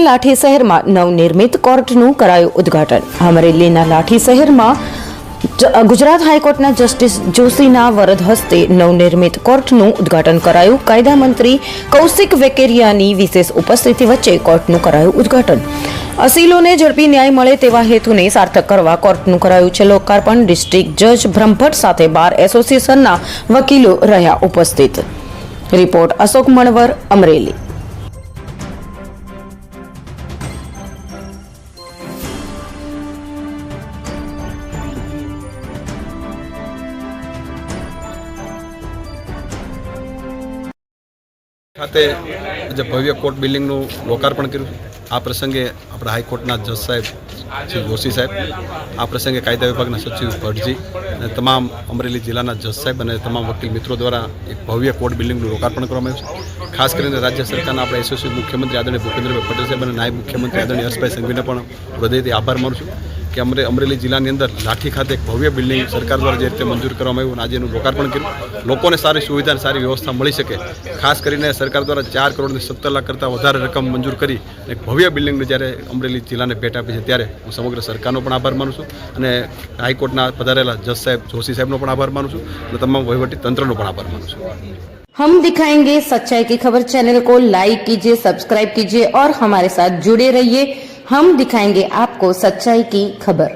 લાઠી શહેરમાં નવનિર્મિત કોર્ટનું કરાયું ઉદ્ઘાટન. અમરેલીના લાઠી શહેરમાં ગુજરાત હાઈકોર્ટના જસ્ટિસ જોશીના વરદ હસ્તે નવનિર્મિત કોર્ટનું ઉદ્ઘાટન કરાયું. કાયદા મંત્રી કૌશિક વેકેરિયાની વિશેષ ઉપસ્થિતિ વચ્ચે કોર્ટનું કરાયું ઉદ્ઘાટન. અસીલોને ઝડપી ન્યાય મળે તેવા હેતુને સાર્થક કરવા કોર્ટનું કરાયું છે. લોકાર્પણ ડિસ્ટ્રિક્ટ જજ બ્રહ્મભટ્ટ સાથે બાર એસોસિએશનના વકીલો રહ્યા ઉપસ્થિત. રિપોર્ટ અશોક મણવર, અમરેલી. ખાતે આજે ભવ્ય કોર્ટ બિલ્ડિંગનું લોકાર્પણ કર્યું આ પ્રસંગે આપણા હાઈકોર્ટના જજ સાહેબ શ્રી જોશી સાહેબ, આ પ્રસંગે કાયદા વિભાગના સચિવ ભટ્ટજી અને તમામ અમરેલી જિલ્લાના જજ સાહેબ અને તમામ વકીલ મિત્રો દ્વારા એક ભવ્ય કોર્ટ બિલ્ડિંગનું લોકાર્પણ કરવામાં આવ્યું છે. ખાસ કરીને રાજ્ય સરકારના આપણા એસોસિએટ મુખ્યમંત્રી આદરણીય ભૂપેન્દ્રભાઈ પટેલ સાહેબ અને નાયબ મુખ્યમંત્રી આદરણીય હર્ષભાઈ સંઘવીને પણ હૃદયથી આભાર માનું છું. કે અમરે અમરેલી જિલ્લાની અંદર લાઠી ખાતે એક ભવ્ય બિલ્ડિંગ સરકાર દ્વારા જે રીતે મંજૂર કરવામાં આવ્યું અને આજે એનું લોકાર્પણ કર્યું લોકોને સારી સુવિધા અને સારી વ્યવસ્થા મળી શકે ખાસ કરીને સરકાર દ્વારા ચાર કરોડની સત્તર લાખ કરતાં વધારે રકમ મંજૂર કરી એક ભવ્ય બિલ્ડિંગને જ્યારે અમરેલી જિલ્લાને ભેટ આપી છે ત્યારે હું સમગ્ર સરકારનો પણ આભાર માનું છું અને હાઈકોર્ટના પધારેલા જજ સાહેબ જોશી સાહેબનો પણ આભાર માનું છું અને તમામ વહીવટી તંત્રનો પણ આભાર માનું છું हम दिखाएंगे सच्चाई की खबर चैनल को लाइक कीजिए सब्सक्राइब कीजिए और हमारे साथ जुड़े रहिए हम दिखाएंगे आपको सच्चाई की खबर